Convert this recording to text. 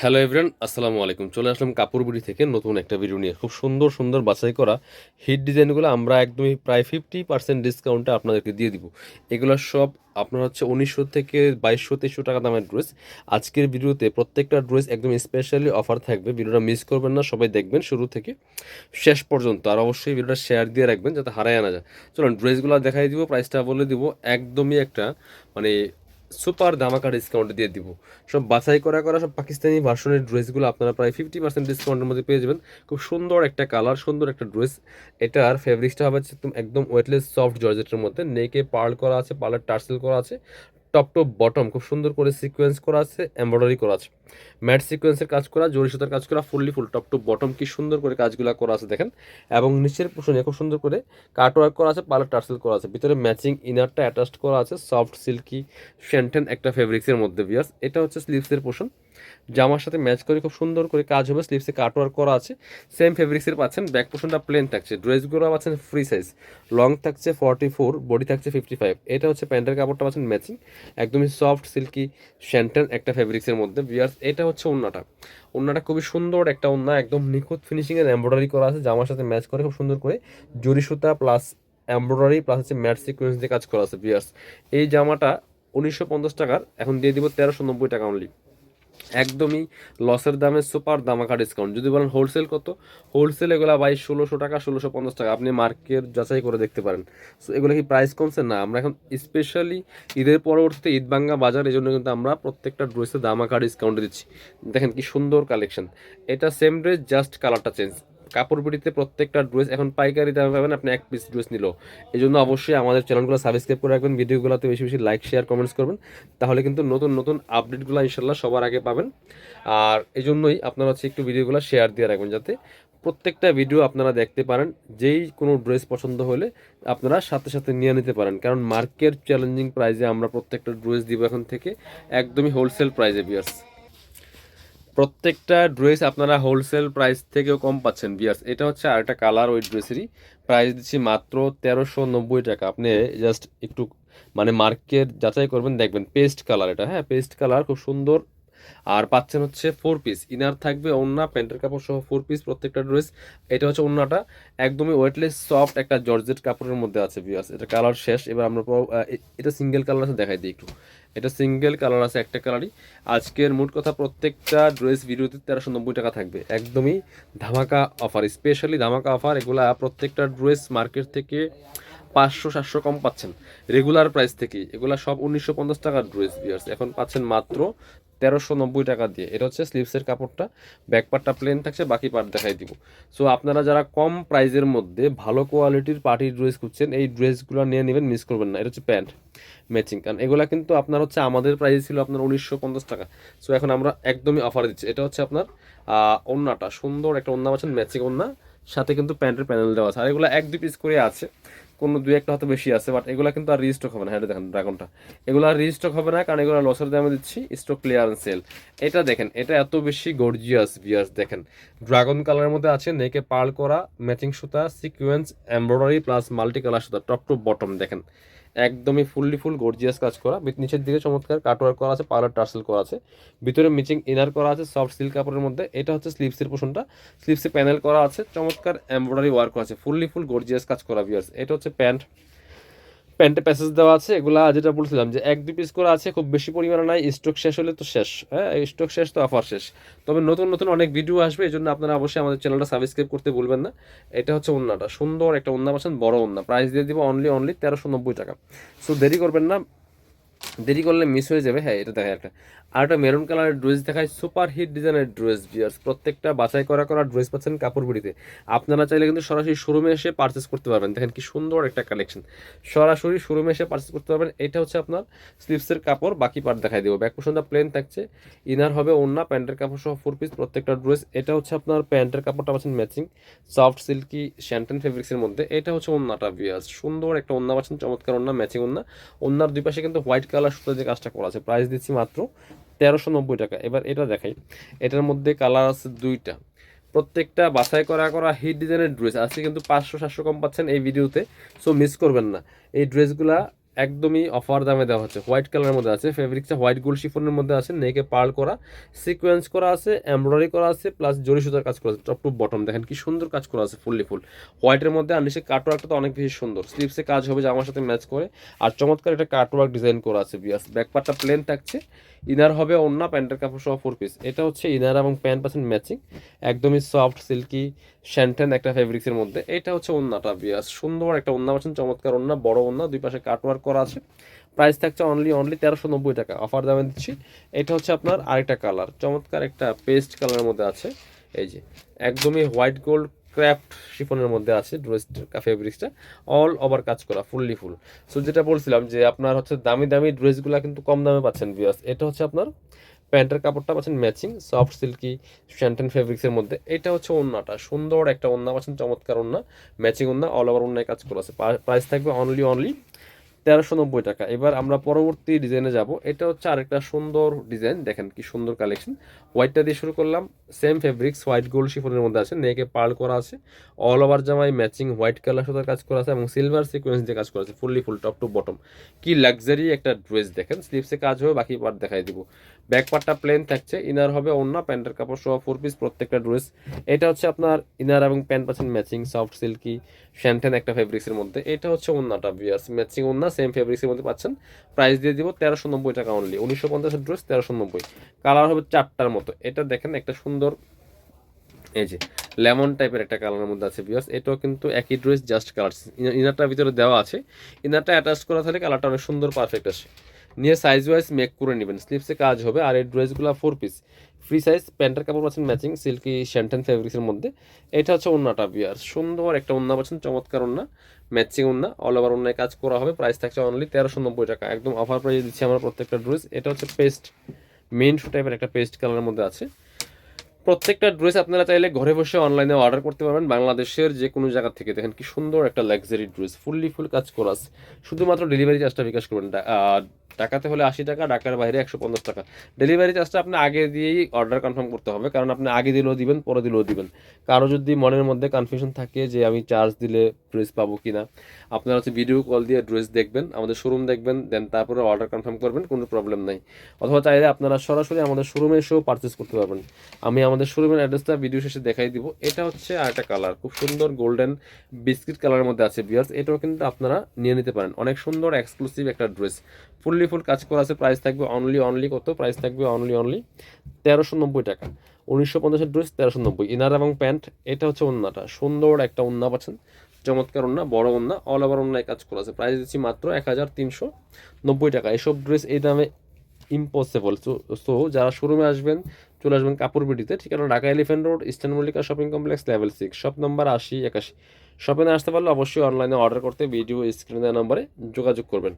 Hello everyone আসসালামু আলাইকুম চলে আসলাম কাপড়বুড়ি থেকে নতুন একটা ভিডিও নিয়ে। খুব সুন্দর সুন্দর বাছাই করা হিট ডিজাইনগুলো আমরা একদমই প্রায় ফিফটি পার্সেন্ট ডিসকাউন্টে আপনাদেরকে দিয়ে দিব। এগুলো সব আপনার হচ্ছে উনিশশো থেকে বাইশশো, তেইশশো টাকা দামের ড্রেস আজকের ভিডিওতে প্রত্যেকটা ড্রেস একদম স্পেশালি অফার থাকবে। ভিডিওটা মিস করবেন না, সবাই দেখবেন শুরু থেকে শেষ পর্যন্ত। আর অবশ্যই ভিডিওটা শেয়ার দিয়ে রাখবেন যাতে হারায় আনা যায়। চলুন ড্রেসগুলো দেখাই দিব প্রাইসটা বলে দিব। একদমই একটা মানে সুপার ধামাকা ডিসকাউন্ট দিয়ে দিব। সব বাছাই করা করা সব পাকিস্তানি ভার্সনের ড্রেসগুলো আপনারা প্রায় ফিফটি পার্সেন্ট ডিসকাউন্টের মধ্যে পেয়ে যাবেন। খুব সুন্দর একটা কালার সুন্দর একটা ড্রেস এটার ফেব্রিক্সটা হবে একদম ওয়েটলেস সফট জর্জেটের মধ্যে। নেকে পার্ল করা আছে পার্লার টার্সেল করা আছে। টপ টপ বটম খুব সুন্দর করে সিকোয়েন্স করা আছে এমব্রয়ডারি করা আছে। ম্যাট সিকোয়েন্সের কাজ করা, জরি সুতার কাজ করা fully full top top bottom কি সুন্দর করে কাজগুলো করা আছে দেখেন। এবং নিচের পোষণে খুব সুন্দর করে কাট ওয়ার্ক করা আছে পার্লার টার্সেল করা আছে। ভিতরে ম্যাচিং ইনারটা অ্যাটাচড করা আছে সফট সিল্কি শ্যান্টেন একটা ফেব্রিক্সের মধ্যে বিয়ার্স এটা হচ্ছে স্লিভসের পোষণ জামার সাথে ম্যাচ করে খুব সুন্দর করে কাজ হবে স্লিভসে কাট ওয়ার্ক করা আছে। সেম ফেব্রিক্সের পাচ্ছেন ব্যাক পোষণটা প্লেন থাকছে। ড্রেসগুলো পাচ্ছেন ফ্রি সাইজ লং থাকছে ফর্টি ফোর বডি থাকছে ফিফটি ফাইভ এটা হচ্ছে প্যান্টের কাপড়টা পাচ্ছেন ম্যাচিং একদমই সফট সিল্কি শ্যান্টেন একটা ফেব্রিক্সের মধ্যে। বিয়ার্স এটা হচ্ছে ওন্নাটা। ওন্নাটা খুবই সুন্দর একটা ওন্না, একদম নিখুঁত ফিনিশিংয়ের এমব্রয়ডারি করা আছে। জামার সাথে ম্যাচ করে খুব সুন্দর করে জরি সুতা প্লাস এমব্রয়ডারি প্লাস হচ্ছে ম্যাট সিকোয়েন্স দিয়ে কাজ করা আছে বিয়ার্স এই জামাটা উনিশশো পঞ্চাশ টাকার, এখন দিয়ে দিব তেরোশো নব্বই টাকা অনলি একদমই লসের দামে সুপার দামাকা ডিসকাউন্ট যদি বলেন হোলসেল কত? হোলসেল এগুলো বাইশ ষোলোশো টাকা, ষোলোশো পঞ্চাশ টাকা। আপনি মার্কেট যাচাই করে দেখতে পারেন। সো এগুলো কি প্রাইস কমছে? না, আমরা এখন স্পেশালি ঈদের পরবর্তীতে ঈদবাঙ্গা বাজার, এই জন্য কিন্তু আমরা প্রত্যেকটা ড্রেসে দামাকা ডিসকাউন্ট দিচ্ছি। দেখেন কি সুন্দর কালেকশন এটা সেম ড্রেস জাস্ট কালারটা চেঞ্জ কাপড় বিড়িতে প্রত্যেকটা ড্রেস এখন পাইকারি দামে পাবেন আপনি এক পিস ড্রেস নিল। এই জন্য অবশ্যই আমাদের চ্যানেলগুলো সাবস্ক্রাইব করে রাখবেন, ভিডিওগুলোতে বেশি বেশি লাইক শেয়ার কমেন্টস করবেন। তাহলে কিন্তু নতুন নতুন আপডেটগুলো ইনশাল্লাহ সবার আগে পাবেন। আর এই জন্যই আপনারা হচ্ছে একটু ভিডিওগুলো শেয়ার দিয়ে রাখবেন যাতে প্রত্যেকটা ভিডিও আপনারা দেখতে পারেন, যেই কোনো ড্রেস পছন্দ হলে আপনারা সাথে সাথে নিয়ে নিতে পারেন। কারণ মার্কেট চ্যালেঞ্জিং প্রাইজে আমরা প্রত্যেকটা ড্রেস দিব এখন থেকে একদমই হোলসেল প্রাইসে বিয়ার্স প্রত্যেকটা ড্রেস আপনারা হোলসেল প্রাইস থেকেও কম পাচ্ছেন বিয়ার্স এটা হচ্ছে আরেকটা কালার ওই ড্রেসেরই প্রাইস দিচ্ছি মাত্র তেরোশো নব্বই টাকা। আপনি জাস্ট একটু মানে মার্কেট যাচাই করবেন, দেখবেন পেস্ট কালার এটা। হ্যাঁ পেস্ট কালার খুব সুন্দর। আর পাচ্ছেন হচ্ছে ফোর পিস ইনার থাকবে ওন্না প্যান্টের কাপড় সহ ফোর পিস প্রত্যেকটা ড্রেস এটা হচ্ছে ওন্নাটা একদমই ওয়েটলেস সফট একটা জর্জেট কাপড়ের মধ্যে আছে বিয়ার্স এটা কালার শেষ। এবার আমরা এটা সিঙ্গেল কালার আছে, দেখাই দিই একটু। এটা সিঙ্গেল কালার আছে, একটা কালারই। আজকের মোট কথা প্রত্যেকটা ড্রেস ভিডিওতে তেরোশো নব্বই টাকা থাকবে। একদমই ধামাকা অফার স্পেশালি ধামাকা অফার এগুলা প্রত্যেকটা ড্রেস মার্কেট থেকে পাঁচশো, সাতশো কম পাচ্ছেন। রেগুলার প্রাইস থেকে এগুলা সব উনিশশো পঞ্চাশ টাকার ড্রেস বিয়ার্স এখন পাচ্ছেন মাত্র তেরোশো নব্বই টাকা দিয়ে। এটা হচ্ছে স্লিভসের কাপড়টা ব্যাক পার্টটা প্লেন থাকছে, বাকি পার্ট দেখাই দিব। সো আপনারা যারা কম প্রাইজের মধ্যে ভালো কোয়ালিটির পার্টির ড্রেস খুঁজছেন, এই ড্রেসগুলো নিয়ে নেবেন মিস করবেন না। এটা হচ্ছে প্যান্ট ম্যাচিং কারণ এগুলা কিন্তু আপনার হচ্ছে আমাদের প্রাইস ছিল আপনার উনিশশো পঞ্চাশ টাকা। সো এখন আমরা একদমই অফার দিচ্ছি। এটা হচ্ছে আপনার ওড়নাটা সুন্দর একটা ওড়না পাচ্ছেন ম্যাচিং ওড়না সাথে কিন্তু প্যান্টের প্যানেল দেওয়া আছে। আর এগুলো এক দুই পিস করে আছে। কোনো দুই একটা হয়তো বেশি আছে বাট এগুলো কিন্তু আর রিস্টক হবে না। হ্যাঁ দেখেন ড্রাগনটা এগুলো আর রিস্টক হবে না, কারণ এগুলো লসের দামে দিচ্ছি স্টক ক্লিয়ারেন্স সেল এটা দেখেন, এটা এত বেশি গর্জিয়াস বিয়ার্স দেখেন। ড্রাগন কালারের মধ্যে আছে নেকে পার্ল করা ম্যাচিং সুতা sequence embroidery plus multi colour সুতা টপ টু বটম দেখেন। একদমই ফুললি ফুল গর্জিয়াস কাজ করা। নিচের দিকে চমৎকার কাটওয়ার্ক করা আছে পার্লার টার্সেল করা আছে। ভিতরে মিচিং ইনার করা আছে সফট সিল্ক কাপড়ের মধ্যে। এটা হচ্ছে স্লিপসের পোষণটা। স্লিপসে প্যানেল করা আছে, চমৎকার এমব্রয়ডারি ওয়ার্ক করা আছে। ফুললি ফুল গর্জিয়াস কাজ করা বিয়ার্স এটা হচ্ছে প্যান্ট প্যান্টে প্যাসেজ দেওয়া আছে, এগুলা যেটা বলছিলাম যে এক, দুই পিস করে আছে, খুব বেশি পরিমাণে নাই স্টক শেষ হলে তো শেষ হ্যাঁ স্টক শেষ তো অফার শেষ। তবে নতুন নতুন অনেক ভিডিও আসবে, এই জন্য আপনারা অবশ্যই আমাদের চ্যানেলটা সাবস্ক্রাইব করতে ভুলবেন না। এটা হচ্ছে ওন্নাটা, সুন্দর একটা ওন্না পাচ্ছেন, বড় ওন্না। প্রাইস দিয়ে দিব অনলি অনলি তেরোশো নব্বই টাকা। সো দেরি করবেন না দেরি করলে মিস হয়ে যাবে। হ্যাঁ এটা দেখা একটা। আর একটা মেরুন কালারের ড্রেস দেখায় সুপার হিট ডিজাইনের ড্রেস বিয়ার্স প্রত্যেকটা বাছাই করা করা ড্রেস পাচ্ছেন কাপড় বিড়িতে আপনারা চাইলে কিন্তু সরাসরি শোরুমে এসে পারচেস করতে পারবেন। দেখেন কি সুন্দর একটা কালেকশন সরাসরি শোরুমে এসে পারচেস করতে পারবেন। এটা হচ্ছে আপনার স্লিভসের কাপড়, বাকি পার্ট দেখাই দেবো। ব্যাক পোর্শনটা প্লেন থাকছে। ইনার হবে ওন্না প্যান্টের কাপড় সহ ফোর পিস প্রত্যেকটা ড্রেস এটা হচ্ছে আপনার প্যান্টের কাপড়টা পাচ্ছেন ম্যাচিং সফট সিল্কি শ্যান্টেন ফেব্রিক্সের মধ্যে। এটা হচ্ছে ওন্নাটা বিয়ার্স সুন্দর একটা ওন্না পাচ্ছেন, চমৎকার ওন্না ম্যাচিং ওন্না ওন্নার দুই পাশে কিন্তু হোয়াইট কালার সুতো যে কাজটা করা আছে প্রাইস দিচ্ছি মাত্র তেরোশো নব্বই টাকা। এবার এটা দেখাই, এটার মধ্যে কালার আছে দুইটা। প্রত্যেকটা বাছাই করা করা হিট ডিজাইনের ড্রেস আজকে কিন্তু পাঁচশো সাতশো কম পাচ্ছেন এই ভিডিওতে সো মিস করবেন না। এই ড্রেসগুলা একদমই অফার দামে দেওয়া হচ্ছে। হোয়াইট কালারের মধ্যে আছে ফেব্রিক্সটা হোয়াইট গোল্ড শিফনের মধ্যে আছে নেকে পার্ল করা সিকোয়েন্স করা আছে এমব্রয়ডারি করা আছে প্লাস জরি সুতার কাজ করা আছে টপ টু বটম দেখেন কি সুন্দর কাজ করা আছে ফুললি ফুল হোয়াইটের মধ্যে আর নিচে কাটওয়ার্কটা তো অনেক বেশি সুন্দর। স্লিপসে কাজ হবে যে আমার সাথে ম্যাচ করে। আর চমৎকার একটা কাটওয়ার্ক ডিজাইন করা আছে বিয়াস ব্যাকপারটা প্লেন থাকছে। ইনার হবে অন্য প্যান্টের কাপড় সহ ফোর পিস এটা হচ্ছে ইনার এবং প্যান্ট পার্সেন্ট ম্যাচিং একদমই সফট সিল্কি শ্যান্টেন একটা ফেব্রিক্সের মধ্যে। এটা হচ্ছে ওন্নাটা বিয়াস সুন্দর একটা ওন্না পাচ্ছেন, চমৎকার ওন্না বড় ওন্না দুই পাশে কাটওয়ার্ক করা আছে। প্রাইস থাকছে অনলি অনলি তেরোশো নব্বই টাকা। অফার দামে দিচ্ছি। এটা হচ্ছে আপনার আরেকটা কালার চমৎকার একটা পেস্ট কালারের মধ্যে আছে। এই যে, একদমই হোয়াইট গোল্ড ক্র্যাফট শিফনের মধ্যে আছে ড্রেসটা ফেব্রিক্সটা অল ওভার কাজ করা ফুললি ফুল সো যেটা বলছিলাম যে আপনার হচ্ছে দামি দামি ড্রেসগুলো কিন্তু কম দামে পাচ্ছেন বিয়াস এটা হচ্ছে আপনার প্যান্টের কাপড়টা পাচ্ছেন ম্যাচিং সফট সিল্কি শ্যান্টেন ফেব্রিক্সের মধ্যে। এটা হচ্ছে ওন্নাটা, সুন্দর একটা ওন্না পাচ্ছেন, চমৎকার ওন্না। ম্যাচিং ওন্না অল ওভার ওন্নায় কাজ করা আছে। প্রাইস থাকবে অনলি অনলি তেরোশো নব্বই টাকা। এবার আমরা পরবর্তী ডিজাইনে যাব। এটা হচ্ছে আরেকটা সুন্দর ডিজাইন দেখেন কি সুন্দর কালেকশন হোয়াইটটা দিয়ে শুরু করলাম। সেম ফেব্রিক্স হোয়াইট গোল্ড শিফনের মধ্যে আছে। নেকে পার্ল করা আছে। অল ওভার জামাই ম্যাচিং হোয়াইট কালার সাথে কাজ করা আছে এবং সিলভার সিকোয়েন্স দিয়ে কাজ করা আছে। Fully full top to bottom কি লাক্সারি একটা ড্রেস দেখেন। স্লিপসে কাজ হবে, বাকি পার্ট দেখাই দিব। ব্যাক পার্টটা প্লেন থাকছে। ইনার হবে অন্য প্যান্টের কাপড় সহ ফোর পিস প্রত্যেকটা ড্রেস এটা হচ্ছে আপনার ইনার এবং প্যান্ট পাচ্ছেন ম্যাচিং সফট সিল্কি শ্যান্টেন একটা ফেব্রিক্সের মধ্যে। এটা হচ্ছে ওন্নাটা বিয়াস ম্যাচিং ওন্না সেম ফেব্রিক্সের মধ্যে পাচ্ছেন। প্রাইস দিয়ে দিব তেরোশো নব্বই টাকা অনলি উনিশশো পঞ্চাশের ড্রেস তেরোশো নব্বই। কালার হবে চারটার মতো। এটা দেখেন একটা সুন্দর, এই যে লেমন টাইপের একটা কালারের মধ্যে আছে বিয়াস এটাও কিন্তু একই ড্রেস জাস্ট কালার ইনারটার ভিতরে দেওয়া আছে। ইনারটা অ্যাটাচ করা থাকলে কালারটা অনেক সুন্দর পারফেক্ট আসে। নিয়ে সাইজ ওয়াইজ মেক করে নেবেন। স্লিপসে কাজ হবে আর এই ড্রেসগুলো ফোর পিস ফ্রি সাইজ প্যান্টের কাপড় পাচ্ছেন ম্যাচিং সিল্কি শ্যান্টেন ফেব্রিক্সের মধ্যে। এটা হচ্ছে ওন্নাটা বিয়ার সুন্দর একটা ওন্না পাচ্ছেন, চমৎকার ওন্না। ম্যাচিং ওন্না অল ওভার ওন্নায় কাজ করা হবে। প্রাইস থাকছে অনলি তেরোশো নব্বই টাকা। একদম অফার প্রাইস দিচ্ছি আমরা প্রত্যেকটা ড্রেস এটা হচ্ছে পেস্ট মেন শু টাইপের একটা পেস্ট কালারের মধ্যে আছে। প্রত্যেকটা ড্রেস আপনারা চাইলে ঘরে বসে অনলাইনে অর্ডার করতে পারবেন। বাংলাদেশের যে কোনো জায়গা থেকে। দেখেন কি সুন্দর একটা লাক্সারি ড্রেস ফুললি ফুল কাজ করা শুধুমাত্র ডেলিভারি চার্জটা বিকাশ করবেন। টাকাতে হলে আশি টাকা, ঢাকার বাইরে একশো পঞ্চাশ টাকা। ডেলিভারি চার্জটা আপনি আগে দিয়েই অর্ডার কনফার্ম করতে হবে, কারণ আপনি আগে দিলেও দিবেন, পরে দিলেও দিবেন। কারও যদি মনের মধ্যে কনফিউশন থাকে যে আমি চার্জ দিলে ড্রেস পাবো কি না আপনারা হচ্ছে ভিডিও কল দিয়ে ড্রেস দেখবেন, আমাদের শোরুম দেখবেন দেন তারপরে অর্ডার কনফার্ম করবেন, কোনো প্রবলেম নাই। অথবা চাইলে আপনারা সরাসরি আমাদের শোরুমে এসেও পারচেস করতে পারবেন। আমি আমাদের শোরুমের অ্যাড্রেসটা ভিডিও শেষে দেখাই দিব। এটা হচ্ছে আর একটা কালার খুব সুন্দর গোল্ডেন বিস্কিট কালারের মধ্যে আছে বিয়ার্স এটাও কিন্তু আপনারা নিয়ে নিতে পারেন। অনেক সুন্দর এক্সক্লুসিভ একটা ড্রেস ফুললি ফুল কাজ করা আছে প্রাইস থাকবে অনলি অনলি কত? প্রাইস থাকবে অনলি অনলি তেরোশো নব্বই টাকা। উনিশশো পঞ্চাশের ড্রেস তেরোশো নব্বই। ইনার এবং প্যান্ট এটা হচ্ছে ওন্নাটা। সুন্দর একটা ওন্না পাচ্ছেন। চমৎকার ওন্না, বড় ওন্না অল ওভার ওন্নায় কাজ করা আছে। প্রাইস দিচ্ছি মাত্র এক হাজার তিনশো নব্বই টাকা। এসব ড্রেস এই দামে ইম্পসিবল সো যারা শোরুমে আসবেন, চলে আসবেন কাপড় বিডিতে। ঠিকানা Dhaka Elephant Road Eastern Mallika Shopping Complex level six shop number আশি একাশি। শপে আসতে পারলে অবশ্যই অনলাইনে অর্ডার করতে ভিডিও স্ক্রিনে নম্বরে যোগাযোগ করবেন।